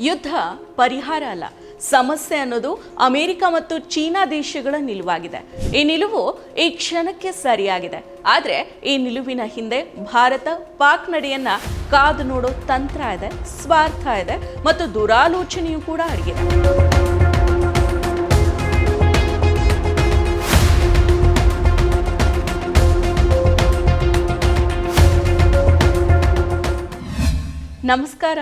ಯುದ್ಧ ಪರಿಹಾರ ಅಲ್ಲ. ಸಮಸ್ಯೆ ಅನ್ನೋದು ಅಮೆರಿಕ ಮತ್ತು ಚೀನಾ ದೇಶಗಳ ನಿಲುವಾಗಿದೆ. ಈ ನಿಲುವು ಈ ಕ್ಷಣಕ್ಕೆ ಸರಿಯಾಗಿದೆ. ಆದರೆ ಈ ನಿಲುವಿನ ಹಿಂದೆ ಭಾರತ ಪಾಕ್ ನಡೆಯನ್ನ ಕಾದು ನೋಡೋ ತಂತ್ರ ಇದೆ, ಸ್ವಾರ್ಥ ಇದೆ ಮತ್ತು ದುರಾಲೋಚನೆಯೂ ಕೂಡ ಅಡಗಿದೆ. ನಮಸ್ಕಾರ.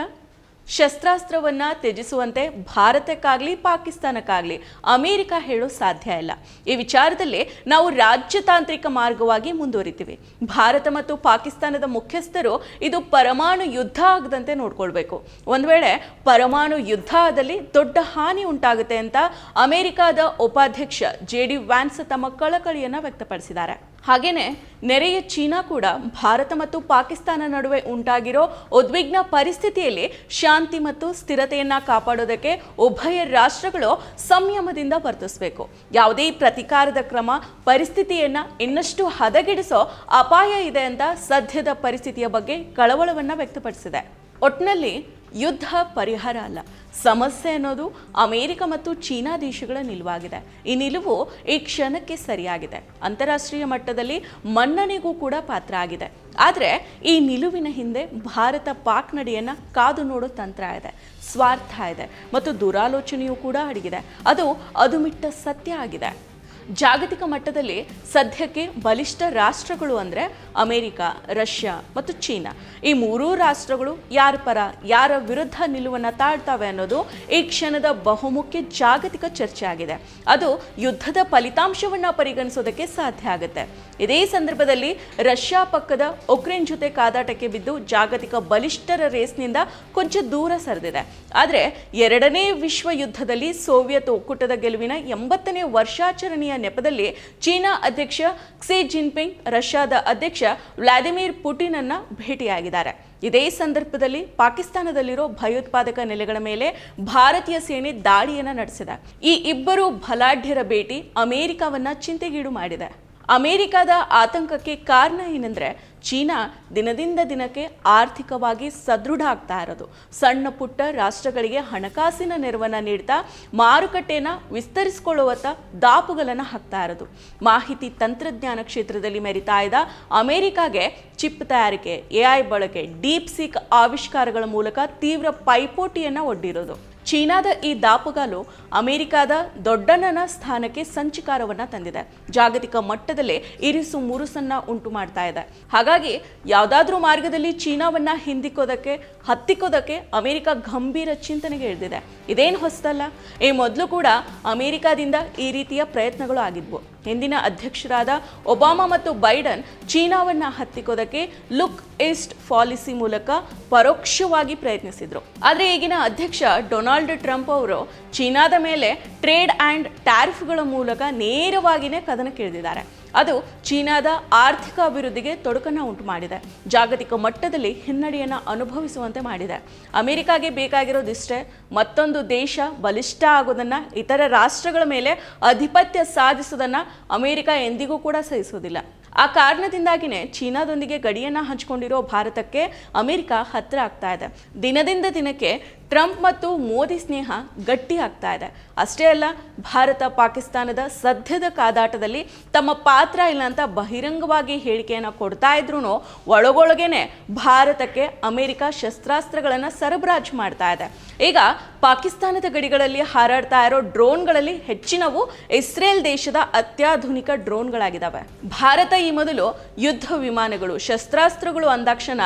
ಶಸ್ತ್ರಾಸ್ತ್ರವನ್ನ ತ್ಯಜಿಸುವಂತೆ ಭಾರತಕ್ಕಾಗ್ಲಿ, ಪಾಕಿಸ್ತಾನಕ್ಕಾಗ್ಲಿ ಅಮೆರಿಕ ಹೇಳೋ ಸಾಧ್ಯ ಇಲ್ಲ. ಈ ವಿಚಾರದಲ್ಲಿ ನಾವು ರಾಜ್ಯತಾಂತ್ರಿಕ ಮಾರ್ಗವಾಗಿ ಮುಂದುವರಿತೀವಿ. ಭಾರತ ಮತ್ತು ಪಾಕಿಸ್ತಾನದ ಮುಖ್ಯಸ್ಥರು ಇದು ಪರಮಾಣು ಯುದ್ಧ ಆಗದಂತೆ ನೋಡ್ಕೊಳ್ಬೇಕು. ಒಂದು ವೇಳೆ ಪರಮಾಣು ಯುದ್ಧ ಆದಲ್ಲಿ ದೊಡ್ಡ ಹಾನಿ ಉಂಟಾಗುತ್ತೆ ಅಂತ ಅಮೆರಿಕದ ಉಪಾಧ್ಯಕ್ಷ ಜೆ ಡಿ ವ್ಯಾನ್ಸ್ ತಮ್ಮ ಕಳಕಳಿಯನ್ನು ವ್ಯಕ್ತಪಡಿಸಿದ್ದಾರೆ. ಹಾಗೇನೆ ನೆರೆಯ ಚೀನಾ ಕೂಡ ಭಾರತ ಮತ್ತು ಪಾಕಿಸ್ತಾನ ನಡುವೆ ಉಂಟಾಗಿರೋ ಉದ್ವಿಗ್ನ ಪರಿಸ್ಥಿತಿಯಲ್ಲಿ ಶಾಂತಿ ಮತ್ತು ಸ್ಥಿರತೆಯನ್ನು ಕಾಪಾಡೋದಕ್ಕೆ ಉಭಯ ರಾಷ್ಟ್ರಗಳು ಸಂಯಮದಿಂದ ವರ್ತಿಸಬೇಕು. ಯಾವುದೇ ಪ್ರತಿಕಾರದ ಕ್ರಮ, ಪರಿಸ್ಥಿತಿಯನ್ನು ಇನ್ನಷ್ಟು ಹದಗೆಡಿಸೋ ಅಪಾಯ ಇದೆ ಅಂತ ಸದ್ಯದ ಪರಿಸ್ಥಿತಿಯ ಬಗ್ಗೆ ಕಳವಳವನ್ನು ವ್ಯಕ್ತಪಡಿಸಿದೆ. ಒಟ್ಟಿನಲ್ಲಿ ಯುದ್ಧ ಪರಿಹಾರ ಅಲ್ಲ ಸಮಸ್ಯೆ ಅನ್ನೋದು ಅಮೇರಿಕ ಮತ್ತು ಚೀನಾ ದೇಶಗಳ ನಿಲುವಾಗಿದೆ. ಈ ನಿಲುವು ಈ ಕ್ಷಣಕ್ಕೆ ಸರಿಯಾಗಿದೆ. ಅಂತಾರಾಷ್ಟ್ರೀಯ ಮಟ್ಟದಲ್ಲಿ ಮನ್ನಣೆಗೂ ಕೂಡ ಪಾತ್ರ ಆಗಿದೆ. ಆದರೆ ಈ ನಿಲುವಿನ ಹಿಂದೆ ಭಾರತ ಪಾಕ್ ನಡೆಯನ್ನು ಕಾದು ನೋಡೋ ತಂತ್ರ ಇದೆ. ಸ್ವಾರ್ಥ ಇದೆ. ಮತ್ತು ದುರಾಲೋಚನೆಯೂ ಕೂಡ ಅಡಗಿದೆ. ಅದು ಅದುಮಿಟ್ಟ ಸತ್ಯ ಆಗಿದೆ. ಜಾಗತಿಕ ಮಟ್ಟದಲ್ಲಿ ಸದ್ಯಕ್ಕೆ ಬಲಿಷ್ಠ ರಾಷ್ಟ್ರಗಳು ಅಂದರೆ ಅಮೆರಿಕ, ರಷ್ಯಾ ಮತ್ತು ಚೀನಾ. ಈ ಮೂರೂ ರಾಷ್ಟ್ರಗಳು ಯಾರ ಪರ, ಯಾರ ವಿರುದ್ಧ ನಿಲುವನ್ನು ತಾಳ್ತವೆ ಅನ್ನೋದು ಈ ಕ್ಷಣದ ಬಹುಮುಖ್ಯ ಜಾಗತಿಕ ಚರ್ಚೆ ಆಗಿದೆ. ಅದು ಯುದ್ಧದ ಫಲಿತಾಂಶವನ್ನು ಪರಿಗಣಿಸೋದಕ್ಕೆ ಸಾಧ್ಯ ಆಗುತ್ತೆ. ಇದೇ ಸಂದರ್ಭದಲ್ಲಿ ರಷ್ಯಾ ಪಕ್ಕದ ಉಕ್ರೇನ್ ಜೊತೆ ಕಾದಾಟಕ್ಕೆ ಬಿದ್ದು ಜಾಗತಿಕ ಬಲಿಷ್ಠರ ರೇಸ್ನಿಂದ ಕೊಂಚ ದೂರ ಸರಿದಿದೆ. ಆದರೆ ಎರಡನೇ ವಿಶ್ವ ಯುದ್ಧದಲ್ಲಿ ಸೋವಿಯತ್ ಒಕ್ಕೂಟದ ಗೆಲುವಿನ ಎಂಬತ್ತನೇ ವರ್ಷಾಚರಣೆಯ ನೆಪದಲ್ಲಿ ಚೀನಾ ಅಧ್ಯಕ್ಷ ಕ್ಸಿ ಜಿನ್ಪಿಂಗ್, ರಷ್ಯಾದ ಅಧ್ಯಕ್ಷ ವ್ಲಾದಿಮಿರ್ ಪುಟಿನ್ ಅನ್ನ ಭೇಟಿಯಾಗಿದ್ದಾರೆ. ಇದೇ ಸಂದರ್ಭದಲ್ಲಿ ಪಾಕಿಸ್ತಾನದಲ್ಲಿರೋ ಭಯೋತ್ಪಾದಕ ನೆಲೆಗಳ ಮೇಲೆ ಭಾರತೀಯ ಸೇನೆ ದಾಳಿಯನ್ನ ನಡೆಸಿದೆ. ಈ ಇಬ್ಬರು ಬಲಾಢ್ಯರ ಭೇಟಿ ಅಮೆರಿಕವನ್ನ ಚಿಂತೆಗೀಡು ಮಾಡಿದೆ. ಅಮೆರಿಕದ ಆತಂಕಕ್ಕೆ ಕಾರಣ ಏನಂದ್ರೆ ಚೀನಾ ದಿನದಿಂದ ದಿನಕ್ಕೆ ಆರ್ಥಿಕವಾಗಿ ಸದೃಢ ಆಗ್ತಾ ಇರೋದು. ಸಣ್ಣ ಪುಟ್ಟ ರಾಷ್ಟ್ರಗಳಿಗೆ ಹಣಕಾಸಿನ ನೆರವನ್ನು ನೀಡ್ತಾ ಮಾರುಕಟ್ಟೆನ ವಿಸ್ತರಿಸಿಕೊಳ್ಳುವತ್ತ ದಾಪುಗಳನ್ನು ಹಾಕ್ತಾ ಇರೋದು. ಮಾಹಿತಿ ತಂತ್ರಜ್ಞಾನ ಕ್ಷೇತ್ರದಲ್ಲಿ ಮೆರಿತಾ ಇದ್ದ ಅಮೆರಿಕಾಗೆ ಚಿಪ್ ತಯಾರಿಕೆ ಎಐ ಬಳಕೆ, ಡೀಪ್ ಸಿಕ್ ಆವಿಷ್ಕಾರಗಳ ಮೂಲಕ ತೀವ್ರ ಪೈಪೋಟಿಯನ್ನು ಒಡ್ಡಿರೋದು. ಚೀನಾದ ಈ ದಾಪುಗಾಲು ಅಮೆರಿಕದ ದೊಡ್ಡಣ್ಣನ ಸ್ಥಾನಕ್ಕೆ ಸಂಚಿಕಾರವನ್ನು ತಂದಿದೆ. ಜಾಗತಿಕ ಮಟ್ಟದಲ್ಲೇ ಇರಿಸು ಮುರುಸನ್ನ ಉಂಟು ಮಾಡ್ತಾ ಇದೆ. ಹಾಗಾಗಿ ಯಾವುದಾದ್ರೂ ಮಾರ್ಗದಲ್ಲಿ ಚೀನಾವನ್ನು ಹಿಂದಿಕ್ಕೋದಕ್ಕೆ, ಹತ್ತಿಕ್ಕೋದಕ್ಕೆ ಅಮೆರಿಕ ಗಂಭೀರ ಚಿಂತನೆಗೆ ಇಳಿದಿದೆ. ಇದೇನು ಹೊಸದಲ್ಲ ಈ ಮೊದಲು ಕೂಡ ಅಮೆರಿಕಾದಿಂದ ಈ ರೀತಿಯ ಪ್ರಯತ್ನಗಳು ಆಗಿದ್ವು. ಹಿಂದಿನ ಅಧ್ಯಕ್ಷರಾದ ಒಬಾಮಾ ಮತ್ತು ಬೈಡನ್ ಚೀನಾವನ್ನ ಹತ್ತಿಕ್ಕೋದಕ್ಕೆ ಲುಕ್ ಈಸ್ಟ್ ಪಾಲಿಸಿ ಮೂಲಕ ಪರೋಕ್ಷವಾಗಿ ಪ್ರಯತ್ನಿಸಿದ್ರು. ಆದರೆ ಈಗಿನ ಅಧ್ಯಕ್ಷ ಡೊನಾಲ್ಡ್ ಟ್ರಂಪ್ ಅವರು ಚೀನಾದ ಮೇಲೆ ಟ್ರೇಡ್ ಆ್ಯಂಡ್ ಟ್ಯಾರಿಫ್ಗಳ ಮೂಲಕ ನೇರವಾಗಿಯೇ ಕದನಕ್ಕಿಳಿದಿದ್ದಾರೆ ಅದು ಚೀನಾದ ಆರ್ಥಿಕ ಅಭಿವೃದ್ಧಿಗೆ ತೊಡಕನ್ನು ಉಂಟು ಮಾಡಿದೆ ಜಾಗತಿಕ ಮಟ್ಟದಲ್ಲಿ ಹಿನ್ನಡೆಯನ್ನು ಅನುಭವಿಸುವಂತೆ ಮಾಡಿದೆ. ಅಮೆರಿಕಾಗೆ ಬೇಕಾಗಿರೋದಿಷ್ಟೇ ಮತ್ತೊಂದು ದೇಶ ಬಲಿಷ್ಠ ಆಗೋದನ್ನು, ಇತರ ರಾಷ್ಟ್ರಗಳ ಮೇಲೆ ಅಧಿಪತ್ಯ ಸಾಧಿಸೋದನ್ನು ಅಮೆರಿಕ ಎಂದಿಗೂ ಕೂಡ ಸಹಿಸೋದಿಲ್ಲ. ಆ ಕಾರಣದಿಂದಾಗಿನೇ ಚೀನಾದೊಂದಿಗೆ ಗಡಿಯನ್ನು ಹಂಚಿಕೊಂಡಿರೋ ಭಾರತಕ್ಕೆ ಅಮೆರಿಕ ಹತ್ತಿರ ಆಗ್ತಾ ಇದೆ. ದಿನದಿಂದ ದಿನಕ್ಕೆ ಟ್ರಂಪ್ ಮತ್ತು ಮೋದಿ ಸ್ನೇಹ ಗಟ್ಟಿ ಆಗ್ತಾ ಇದೆ. ಅಷ್ಟೇ ಅಲ್ಲ, ಭಾರತ ಪಾಕಿಸ್ತಾನದ ಸದ್ಯದ ಕಾದಾಟದಲ್ಲಿ ತಮ್ಮ ಪಾತ್ರ ಇಲ್ಲ ಅಂತ ಬಹಿರಂಗವಾಗಿ ಹೇಳಿಕೆಯನ್ನು ಕೊಡ್ತಾ ಇದ್ರು ಒಳಗೊಳಗೇನೆ ಭಾರತಕ್ಕೆ ಅಮೆರಿಕ ಶಸ್ತ್ರಾಸ್ತ್ರಗಳನ್ನು ಸರಬರಾಜು ಮಾಡ್ತಾ ಇದೆ. ಈಗ ಪಾಕಿಸ್ತಾನದ ಗಡಿಗಳಲ್ಲಿ ಹಾರಾಡ್ತಾ ಇರೋ ಡ್ರೋನ್ಗಳಲ್ಲಿ ಹೆಚ್ಚಿನವು ಇಸ್ರೇಲ್ ದೇಶದ ಅತ್ಯಾಧುನಿಕ ಡ್ರೋನ್ಗಳಾಗಿದ್ದಾವೆ ಭಾರತ ಈ ಮೊದಲು ಯುದ್ಧ ವಿಮಾನಗಳು, ಶಸ್ತ್ರಾಸ್ತ್ರಗಳು ಅಂದಾಕ್ಷಣ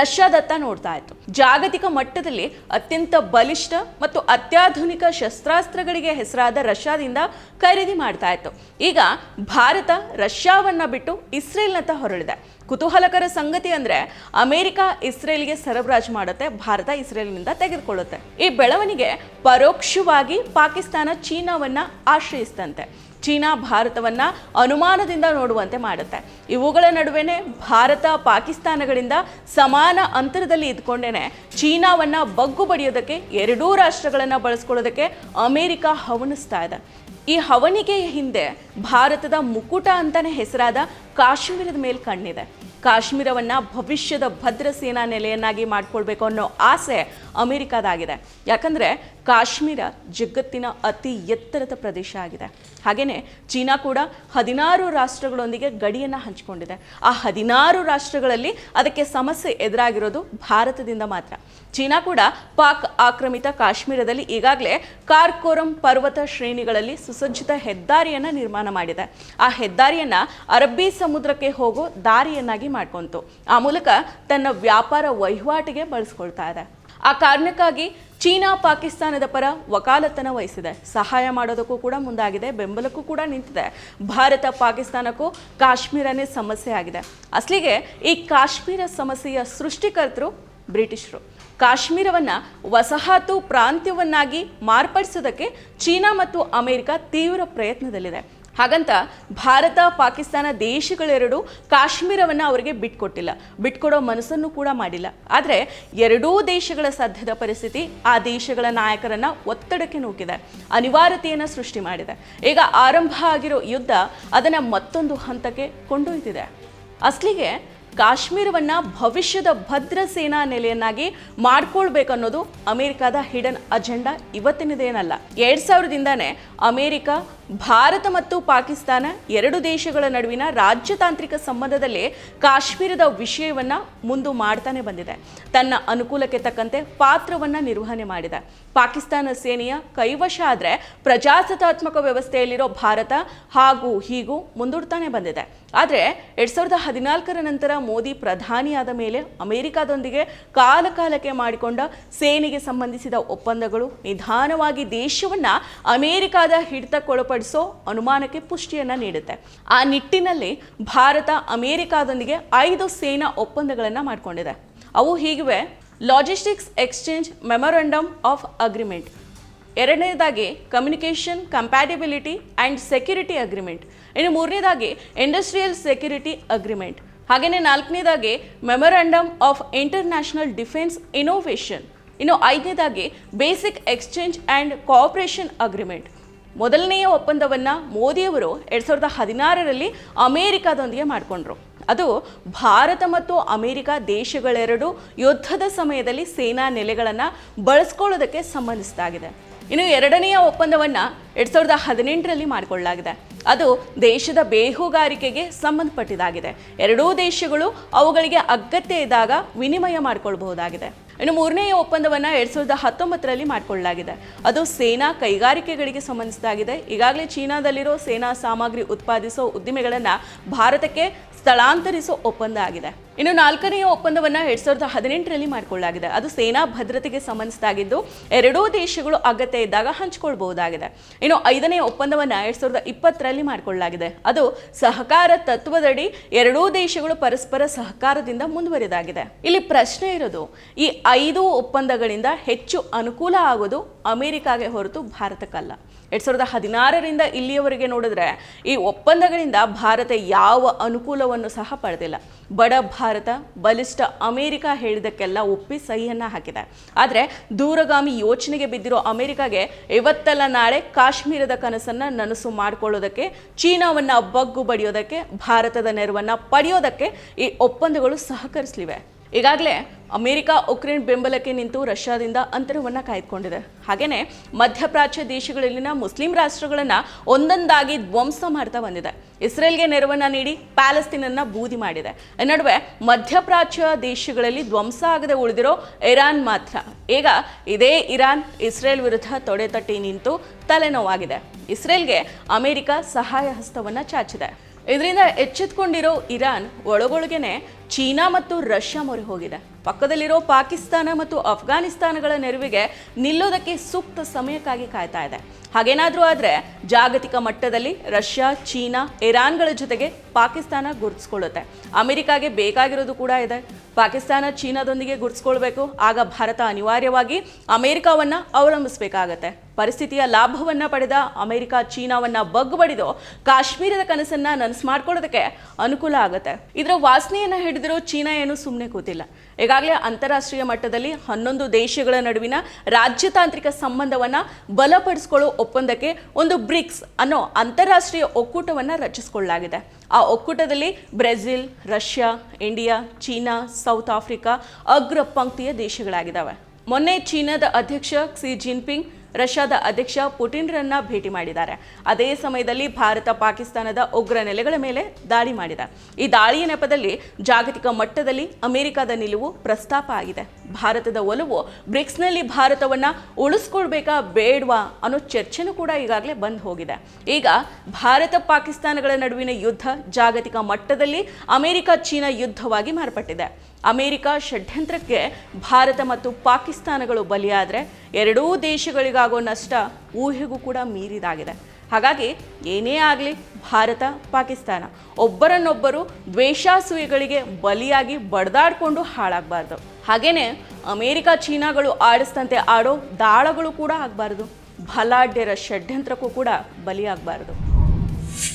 ರಷ್ಯಾದತ್ತ ನೋಡ್ತಾ ಇತ್ತು. ಜಾಗತಿಕ ಮಟ್ಟದಲ್ಲಿ ಅತ್ಯಂತ ಬಲಿಷ್ಠ ಮತ್ತು ಅತ್ಯಾಧುನಿಕ ಶಸ್ತ್ರಾಸ್ತ್ರಗಳಿಗೆ ಹೆಸರಾದ ರಷ್ಯಾದಿಂದ ಖರೀದಿ ಮಾಡ್ತಾ ಇತ್ತು. ಈಗ ಭಾರತ ರಷ್ಯಾವನ್ನ ಬಿಟ್ಟು ಇಸ್ರೇಲ್ನತ್ತ ಹೊರಳಿದೆ. ಕುತೂಹಲಕರ ಸಂಗತಿ ಅಂದ್ರೆ ಅಮೆರಿಕ ಇಸ್ರೇಲ್ಗೆ ಸರಬರಾಜು ಮಾಡುತ್ತೆ, ಭಾರತ ಇಸ್ರೇಲ್ನಿಂದ ತೆಗೆದುಕೊಳ್ಳುತ್ತೆ. ಈ ಬೆಳವಣಿಗೆ ಪರೋಕ್ಷವಾಗಿ ಪಾಕಿಸ್ತಾನ ಚೀನಾವನ್ನ ಆಶ್ರಯಿಸ್ತಂತೆ ಚೀನಾ ಭಾರತವನ್ನು ಅನುಮಾನದಿಂದ ನೋಡುವಂತೆ ಮಾಡುತ್ತೆ. ಇವುಗಳ ನಡುವೆನೆ ಭಾರತ, ಪಾಕಿಸ್ತಾನಗಳಿಂದ ಸಮಾನ ಅಂತರದಲ್ಲಿ ಇದ್ಕೊಂಡೇನೆ ಚೀನಾವನ್ನು ಬಗ್ಗು ಬಡಿಯೋದಕ್ಕೆ, ಎರಡೂ ರಾಷ್ಟ್ರಗಳನ್ನು ಬಳಸ್ಕೊಳ್ಳೋದಕ್ಕೆ ಅಮೇರಿಕ ಹವಣಿಸ್ತಾ ಇದೆ. ಈ ಹವಣಿಗೆಯ ಹಿಂದೆ ಭಾರತದ ಮುಕುಟ ಅಂತಲೇ ಹೆಸರಾದ ಕಾಶ್ಮೀರದ ಮೇಲೆ ಕಣ್ಣಿದೆ. ಕಾಶ್ಮೀರವನ್ನು ಭವಿಷ್ಯದ ಭದ್ರ ಸೇನಾ ನೆಲೆಯನ್ನಾಗಿ ಮಾಡ್ಕೊಳ್ಬೇಕು ಅನ್ನೋ ಆಸೆ ಅಮೆರಿಕದಾಗಿದೆ. ಯಾಕಂದ್ರೆ ಕಾಶ್ಮೀರ ಜಗತ್ತಿನ ಅತಿ ಎತ್ತರದ ಪ್ರದೇಶ ಆಗಿದೆ. ಹಾಗೆಯೇ ಚೀನಾ ಕೂಡ ಹದಿನಾರು ರಾಷ್ಟ್ರಗಳೊಂದಿಗೆ ಗಡಿಯನ್ನು ಹಂಚಿಕೊಂಡಿದೆ. ಆ ಹದಿನಾರು ರಾಷ್ಟ್ರಗಳಲ್ಲಿ ಅದಕ್ಕೆ ಸಮಸ್ಯೆ ಎದುರಾಗಿರೋದು ಭಾರತದಿಂದ ಮಾತ್ರ. ಚೀನಾ ಕೂಡ ಪಾಕ್ ಆಕ್ರಮಿತ ಕಾಶ್ಮೀರದಲ್ಲಿ ಈಗಾಗಲೇ ಕಾರ್ಕೋರಂ ಪರ್ವತ ಶ್ರೇಣಿಗಳಲ್ಲಿ ಸುಸಜ್ಜಿತ ಹೆದ್ದಾರಿಯನ್ನು ನಿರ್ಮಾಣ ಮಾಡಿದೆ. ಆ ಹೆದ್ದಾರಿಯನ್ನು ಅರಬ್ಬಿ ಸಮುದ್ರಕ್ಕೆ ಹೋಗೋ ದಾರಿಯನ್ನಾಗಿ ಮಾಡ್ಕೊಂತು. ಆ ಮೂಲಕ ತನ್ನ ವ್ಯಾಪಾರ ವಹಿವಾಟಿಗೆ ಬಳಸ್ಕೊಳ್ತಾ ಇದೆ. ಆ ಕಾರಣಕ್ಕಾಗಿ ಚೀನಾ ಪಾಕಿಸ್ತಾನದ ಪರ ವಕಾಲತನ ವಹಿಸಿದೆ. ಸಹಾಯ ಮಾಡೋದಕ್ಕೂ ಕೂಡ ಮುಂದಾಗಿದೆ, ಬೆಂಬಲಕ್ಕೂ ಕೂಡ ನಿಂತಿದೆ. ಭಾರತ ಪಾಕಿಸ್ತಾನಕ್ಕೂ ಕಾಶ್ಮೀರನೇ ಸಮಸ್ಯೆ ಆಗಿದೆ. ಅಸಲಿಗೆ ಈ ಕಾಶ್ಮೀರ ಸಮಸ್ಯೆಯ ಸೃಷ್ಟಿಕರ್ತರು ಬ್ರಿಟಿಷರು. ಕಾಶ್ಮೀರವನ್ನು ವಸಾಹತು ಪ್ರಾಂತ್ಯವನ್ನಾಗಿ ಮಾರ್ಪಡಿಸೋದಕ್ಕೆ ಚೀನಾ ಮತ್ತು ಅಮೆರಿಕ ತೀವ್ರ ಪ್ರಯತ್ನದಲ್ಲಿದೆ. ಹಾಗಂತ ಭಾರತ, ಪಾಕಿಸ್ತಾನ ದೇಶಗಳೆರಡು ಕಾಶ್ಮೀರವನ್ನು ಅವರಿಗೆ ಬಿಟ್ಕೊಟ್ಟಿಲ್ಲ ಬಿಟ್ಕೊಡೋ ಮನಸ್ಸನ್ನು ಕೂಡ ಮಾಡಿಲ್ಲ. ಆದರೆ ಎರಡೂ ದೇಶಗಳ ಸದ್ಯದ ಪರಿಸ್ಥಿತಿ ಆ ದೇಶಗಳ ನಾಯಕರನ್ನು ಒತ್ತಡಕ್ಕೆ ನೂಕಿದೆ. ಅನಿವಾರ್ಯತೆಯನ್ನು ಸೃಷ್ಟಿ ಮಾಡಿದೆ. ಈಗ ಆರಂಭ ಆಗಿರೋ ಯುದ್ಧ ಅದನ್ನು ಮತ್ತೊಂದು ಹಂತಕ್ಕೆ ಕೊಂಡೊಯ್ದಿದೆ. ಅಸಲಿಗೆ ಕಾಶ್ಮೀರವನ್ನು ಭವಿಷ್ಯದ ಭದ್ರ ಸೇನಾ ನೆಲೆಯನ್ನಾಗಿ ಮಾಡ್ಕೊಳ್ಬೇಕನ್ನೋದು ಅಮೆರಿಕದ ಹಿಡನ್ ಅಜೆಂಡಾ ಇವತ್ತಿನದೇನಲ್ಲ. ಎರಡು ಸಾವಿರದಿಂದಾನೇ ಅಮೆರಿಕ ಭಾರತ ಮತ್ತು ಪಾಕಿಸ್ತಾನ ಎರಡು ದೇಶಗಳ ನಡುವಿನ ರಾಜ್ಯತಾಂತ್ರಿಕ ಸಂಬಂಧದಲ್ಲಿ ಕಾಶ್ಮೀರದ ವಿಷಯವನ್ನು ಮುಂದು ಮಾಡ್ತಾನೆ ಬಂದಿದೆ. ತನ್ನ ಅನುಕೂಲಕ್ಕೆ ತಕ್ಕಂತೆ ಪಾತ್ರವನ್ನು ನಿರ್ವಹಣೆ ಮಾಡಿದೆ. ಪಾಕಿಸ್ತಾನ ಸೇನೆಯ ಕೈವಶ ಆದರೆ ಪ್ರಜಾಸತ್ತಾತ್ಮಕ ವ್ಯವಸ್ಥೆಯಲ್ಲಿರೋ ಭಾರತ ಹಾಗೂ ಹೀಗೂ ಮುಂದೂಡ್ತಾನೆ ಬಂದಿದೆ. ಆದರೆ ಎರಡ್ ಸಾವಿರದ ಹದಿನಾಲ್ಕರ ನಂತರ ಮೋದಿ ಪ್ರಧಾನಿಯಾದ ಮೇಲೆ ಅಮೆರಿಕದೊಂದಿಗೆ ಕಾಲಕಾಲಕ್ಕೆ ಮಾಡಿಕೊಂಡ ಸೇನೆಗೆ ಸಂಬಂಧಿಸಿದ ಒಪ್ಪಂದಗಳು ನಿಧಾನವಾಗಿ ದೇಶವನ್ನ ಅಮೆರಿಕದ ಹಿಡಿತಕ್ಕೊಳಪಡಿಸೋ ಅನುಮಾನಕ್ಕೆ ಪುಷ್ಟಿಯನ್ನು ನೀಡುತ್ತೆ. ಆ ನಿಟ್ಟಿನಲ್ಲಿ ಭಾರತ ಅಮೆರಿಕಾದೊಂದಿಗೆ ಐದು ಸೇನಾ ಒಪ್ಪಂದಗಳನ್ನು ಮಾಡಿಕೊಂಡಿದೆ. ಅವು ಹೀಗಿವೆ. Logistics exchange memorandum of agreement ಎರಡನೇದಾಗಿ communication compatibility and security agreement ಇನ್ನು ಮೂರನೇದಾಗಿ ಇಂಡಸ್ಟ್ರಿಯಲ್ ಸೆಕ್ಯುರಿಟಿ ಅಗ್ರಿಮೆಂಟ್ ಹಾಗೆಯೇ ನಾಲ್ಕನೇದಾಗಿ memorandum of international defence innovation ಇನ್ನು ಐದನೇದಾಗಿ basic exchange and cooperation agreement ಮೊದಲನೆಯ ಒಪ್ಪಂದವನ್ನು ಮೋದಿಯವರು ಎರಡು ಸಾವಿರದ ಹದಿನಾರರಲ್ಲಿ ಅಮೇರಿಕಾದೊಂದಿಗೆ ಮಾಡಿಕೊಂಡ್ರು. ಅದು ಭಾರತ ಮತ್ತು ಅಮೆರಿಕ ದೇಶಗಳೆರಡು ಯುದ್ಧದ ಸಮಯದಲ್ಲಿ ಸೇನಾ ನೆಲೆಗಳನ್ನು ಬಳಸ್ಕೊಳ್ಳೋದಕ್ಕೆ ಸಂಬಂಧಿಸಿದಾಗಿದೆ. ಇನ್ನು ಎರಡನೆಯ ಒಪ್ಪಂದವನ್ನು ಎರಡು ಸಾವಿರದ ಹದಿನೆಂಟರಲ್ಲಿ ಮಾಡಿಕೊಳ್ಳಲಾಗಿದೆ. ಅದು ದೇಶದ ಬೇಹುಗಾರಿಕೆಗೆ ಸಂಬಂಧಪಟ್ಟಿದ್ದಾಗಿದೆ ಎರಡೂ ದೇಶಗಳು ಅವುಗಳಿಗೆ ಅಗತ್ಯ ಇದ್ದಾಗ ವಿನಿಮಯ ಮಾಡಿಕೊಳ್ಬಹುದಾಗಿದೆ. ಇನ್ನು ಮೂರನೆಯ ಒಪ್ಪಂದವನ್ನು ಎರಡು ಸಾವಿರದ ಹತ್ತೊಂಬತ್ತರಲ್ಲಿ ಮಾಡಿಕೊಳ್ಳಲಾಗಿದೆ. ಅದು ಸೇನಾ ಕೈಗಾರಿಕೆಗಳಿಗೆ ಸಂಬಂಧಿಸಿದಾಗಿದೆ. ಈಗಾಗಲೇ ಚೀನಾದಲ್ಲಿರೋ ಸೇನಾ ಸಾಮಗ್ರಿ ಉತ್ಪಾದಿಸೋ ಉದ್ದಿಮೆಗಳನ್ನು ಭಾರತಕ್ಕೆ ಸ್ಥಳಾಂತರಿಸೋ ಒಪ್ಪಂದ ಆಗಿದೆ. ಇನ್ನು ನಾಲ್ಕನೆಯ ಒಪ್ಪಂದವನ್ನು ಎರಡ್ ಸಾವಿರದ ಹದಿನೆಂಟರಲ್ಲಿ ಮಾಡಿಕೊಳ್ಳಲಾಗಿದೆ. ಅದು ಸೇನಾ ಭದ್ರತೆಗೆ ಸಂಬಂಧಿಸಿದಾಗಿದ್ದು ಎರಡೂ ದೇಶಗಳು ಅಗತ್ಯ ಇದ್ದಾಗ ಹಂಚಿಕೊಳ್ಬಹುದಾಗಿದೆ. ಇನ್ನು ಐದನೇ ಒಪ್ಪಂದವನ್ನು ಎರಡ್ ಸಾವಿರದ ಇಪ್ಪತ್ತರಲ್ಲಿ ಮಾಡಿಕೊಳ್ಳಲಾಗಿದೆ. ಅದು ಸಹಕಾರ ತತ್ವದಡಿ ಎರಡೂ ದೇಶಗಳು ಪರಸ್ಪರ ಸಹಕಾರದಿಂದ ಮುಂದುವರಿದಾಗಿದೆ. ಇಲ್ಲಿ ಪ್ರಶ್ನೆ ಇರೋದು, ಈ ಐದು ಒಪ್ಪಂದಗಳಿಂದ ಹೆಚ್ಚು ಅನುಕೂಲ ಆಗೋದು ಅಮೆರಿಕಾಗೆ ಹೊರತು ಭಾರತಕ್ಕಲ್ಲ. ಎರಡ್ ಸಾವಿರದ ಹದಿನಾರರಿಂದ ಇಲ್ಲಿಯವರೆಗೆ ನೋಡಿದ್ರೆ ಈ ಒಪ್ಪಂದಗಳಿಂದ ಭಾರತ ಯಾವ ಅನುಕೂಲವನ್ನು ಸಹ ಪಡೆದಿಲ್ಲ. ಬಡ ಭಾರತ ಬಲಿಷ್ಠ ಅಮೆರಿಕ ಹೇಳಿದಕ್ಕೆಲ್ಲ ಒಪ್ಪಿ ಸಹಿಯನ್ನು ಹಾಕಿದೆ. ಆದರೆ ದೂರಗಾಮಿ ಯೋಚನೆಗೆ ಬಿದ್ದಿರೋ ಅಮೆರಿಕಾಗೆ ಇವತ್ತೆಲ್ಲ ನಾಳೆ ಕಾಶ್ಮೀರದ ಕನಸನ್ನ ನನಸು ಮಾಡಿಕೊಳ್ಳೋದಕ್ಕೆ, ಚೀನಾವನ್ನ ಬಗ್ಗು ಬಡಿಯೋದಕ್ಕೆ, ಭಾರತದ ನೆರವನ್ನ ಪಡೆಯೋದಕ್ಕೆ ಈ ಒಪ್ಪಂದಗಳು ಸಹಕರಿಸಲಿವೆ. ಈಗಾಗಲೇ ಅಮೆರಿಕ ಉಕ್ರೇನ್ ಬೆಂಬಲಕ್ಕೆ ನಿಂತು ರಷ್ಯಾದಿಂದ ಅಂತರವನ್ನು ಕಾಯ್ದುಕೊಂಡಿದೆ. ಹಾಗೆಯೇ ಮಧ್ಯಪ್ರಾಚ್ಯ ದೇಶಗಳಲ್ಲಿನ ಮುಸ್ಲಿಂ ರಾಷ್ಟ್ರಗಳನ್ನು ಒಂದೊಂದಾಗಿ ಧ್ವಂಸ ಮಾಡ್ತಾ ಬಂದಿದೆ. ಇಸ್ರೇಲ್ಗೆ ನೆರವನ್ನು ನೀಡಿ ಪ್ಯಾಲೆಸ್ತೀನನ್ನು ಬೂದಿ ಮಾಡಿದೆ. ಈ ನಡುವೆ ಮಧ್ಯಪ್ರಾಚ್ಯ ದೇಶಗಳಲ್ಲಿ ಧ್ವಂಸ ಆಗದೆ ಉಳಿದಿರೋ ಇರಾನ್ ಮಾತ್ರ. ಈಗ ಇದೇ ಇರಾನ್, ಇಸ್ರೇಲ್ ವಿರುದ್ಧ ತೊಡೆ ತಟ್ಟಿ ನಿಂತು ತಲೆನೋವಾಗಿದೆ. ಇಸ್ರೇಲ್ಗೆ ಅಮೆರಿಕ ಸಹಾಯ ಹಸ್ತವನ್ನು ಚಾಚಿದೆ. ಇದರಿಂದ ಎಚ್ಚೆತ್ಕೊಂಡಿರೋ ಇರಾನ್ ಒಳಗೊಳಗೇನೆ ಚೀನಾ ಮತ್ತು ರಷ್ಯಾ ಮೊರೆ ಹೋಗಿದೆ. ಪಕ್ಕದಲ್ಲಿರೋ ಪಾಕಿಸ್ತಾನ ಮತ್ತು ಅಫ್ಘಾನಿಸ್ತಾನಗಳ ನೆರವಿಗೆ ನಿಲ್ಲೋದಕ್ಕೆ ಸೂಕ್ತ ಸಮಯಕ್ಕಾಗಿ ಕಾಯ್ತಾ ಇದೆ. ಹಾಗೇನಾದರೂ ಆದರೆ ಜಾಗತಿಕ ಮಟ್ಟದಲ್ಲಿ ರಷ್ಯಾ, ಚೀನಾ, ಇರಾನ್ಗಳ ಜೊತೆಗೆ ಪಾಕಿಸ್ತಾನ ಗುರುತಿಸ್ಕೊಳ್ಳುತ್ತೆ. ಅಮೆರಿಕಾಗೆ ಬೇಕಾಗಿರೋದು ಕೂಡ ಇದೆ. ಪಾಕಿಸ್ತಾನ ಚೀನಾದೊಂದಿಗೆ ಗುರುತಿಸ್ಕೊಳ್ಬೇಕು. ಆಗ ಭಾರತ ಅನಿವಾರ್ಯವಾಗಿ ಅಮೆರಿಕಾವನ್ನು ಅವಲಂಬಿಸಬೇಕಾಗತ್ತೆ. ಪರಿಸ್ಥಿತಿಯ ಲಾಭವನ್ನು ಪಡೆದ ಅಮೆರಿಕ, ಚೀನಾವನ್ನು ಬಗ್ಬಡಿದು ಕಾಶ್ಮೀರದ ಕನಸನ್ನು ನನಸು ಮಾಡ್ಕೊಳ್ಳೋದಕ್ಕೆ ಅನುಕೂಲ ಆಗುತ್ತೆ. ಇದರ ವಾಸನೆಯನ್ನು ಹಿಡಿದಿರೋ ಚೀನಾ ಏನು ಸುಮ್ಮನೆ ಕೂತಿಲ್ಲ. ಈಗಾಗಲೇ ಅಂತಾರಾಷ್ಟ್ರೀಯ ಮಟ್ಟದಲ್ಲಿ ಹನ್ನೊಂದು ದೇಶಗಳ ನಡುವಿನ ರಾಜ್ಯತಾಂತ್ರಿಕ ಸಂಬಂಧವನ್ನು ಬಲಪಡಿಸಿಕೊಳ್ಳೋ ಒಪ್ಪಂದಕ್ಕೆ ಒಂದು ಬ್ರಿಕ್ಸ್ ಅನ್ನೋ ಅಂತಾರಾಷ್ಟ್ರೀಯ ಒಕ್ಕೂಟವನ್ನು ರಚಿಸಿಕೊಳ್ಳಲಾಗಿದೆ. ಆ ಒಕ್ಕೂಟದಲ್ಲಿ Brazil, Russia, India, China, South Africa ಅಗ್ರ ಪಂಕ್ತಿಯ ದೇಶಗಳಾಗಿದ್ದಾವೆ. ಮೊನ್ನೆ ಚೀನಾದ ಅಧ್ಯಕ್ಷ ಕ್ಸಿ ಜಿನ್ಪಿಂಗ್ ರಷ್ಯಾದ ಅಧ್ಯಕ್ಷ ಪುಟಿನ್ರನ್ನ ಭೇಟಿ ಮಾಡಿದ್ದಾರೆ. ಅದೇ ಸಮಯದಲ್ಲಿ ಭಾರತ ಪಾಕಿಸ್ತಾನದ ಉಗ್ರ ನೆಲೆಗಳ ಮೇಲೆ ದಾಳಿ ಮಾಡಿದೆ. ಈ ದಾಳಿಯ ನೆಪದಲ್ಲಿ ಜಾಗತಿಕ ಮಟ್ಟದಲ್ಲಿ ಅಮೆರಿಕದ ನಿಲುವು ಪ್ರಸ್ತಾಪ ಆಗಿದೆ. ಭಾರತದ ಒಲವು ಬ್ರಿಕ್ಸ್ನಲ್ಲಿ ಭಾರತವನ್ನ ಉಳಿಸ್ಕೊಳ್ಬೇಕಾ ಬೇಡವಾ ಅನ್ನೋ ಚರ್ಚೆನೂ ಕೂಡ ಈಗಾಗಲೇ ಬಂದ್ ಹೋಗಿದೆ. ಈಗ ಭಾರತ ಪಾಕಿಸ್ತಾನಗಳ ನಡುವಿನ ಯುದ್ಧ ಜಾಗತಿಕ ಮಟ್ಟದಲ್ಲಿ ಅಮೆರಿಕ ಚೀನಾ ಯುದ್ಧವಾಗಿ ಮಾರ್ಪಟ್ಟಿದೆ. ಅಮೆರಿಕ ಷಡ್ಯಂತ್ರಕ್ಕೆ ಭಾರತ ಮತ್ತು ಪಾಕಿಸ್ತಾನಗಳು ಬಲಿಯಾದರೆ ಎರಡೂ ದೇಶಗಳಿಗಾಗೋ ನಷ್ಟ ಊಹೆಗೂ ಕೂಡ ಮೀರಿದಾಗಿದೆ. ಹಾಗಾಗಿ ಏನೇ ಆಗಲಿ ಭಾರತ, ಪಾಕಿಸ್ತಾನ ಒಬ್ಬರನ್ನೊಬ್ಬರು ದ್ವೇಷಾಸೂಯೆಗಳಿಗೆ ಬಲಿಯಾಗಿ ಬಡ್ದಾಡಿಕೊಂಡು ಹಾಳಾಗಬಾರ್ದು. ಹಾಗೆಯೇ ಅಮೆರಿಕ, ಚೀನಾಗಳು ಆಡಿಸ್ತಂತೆ ಆಡೋ ದಾಳಗಳು ಕೂಡ ಆಗಬಾರ್ದು. ಬಲಾಢ್ಯರ ಷಡ್ಯಂತ್ರಕ್ಕೂ ಕೂಡ ಬಲಿಯಾಗಬಾರ್ದು.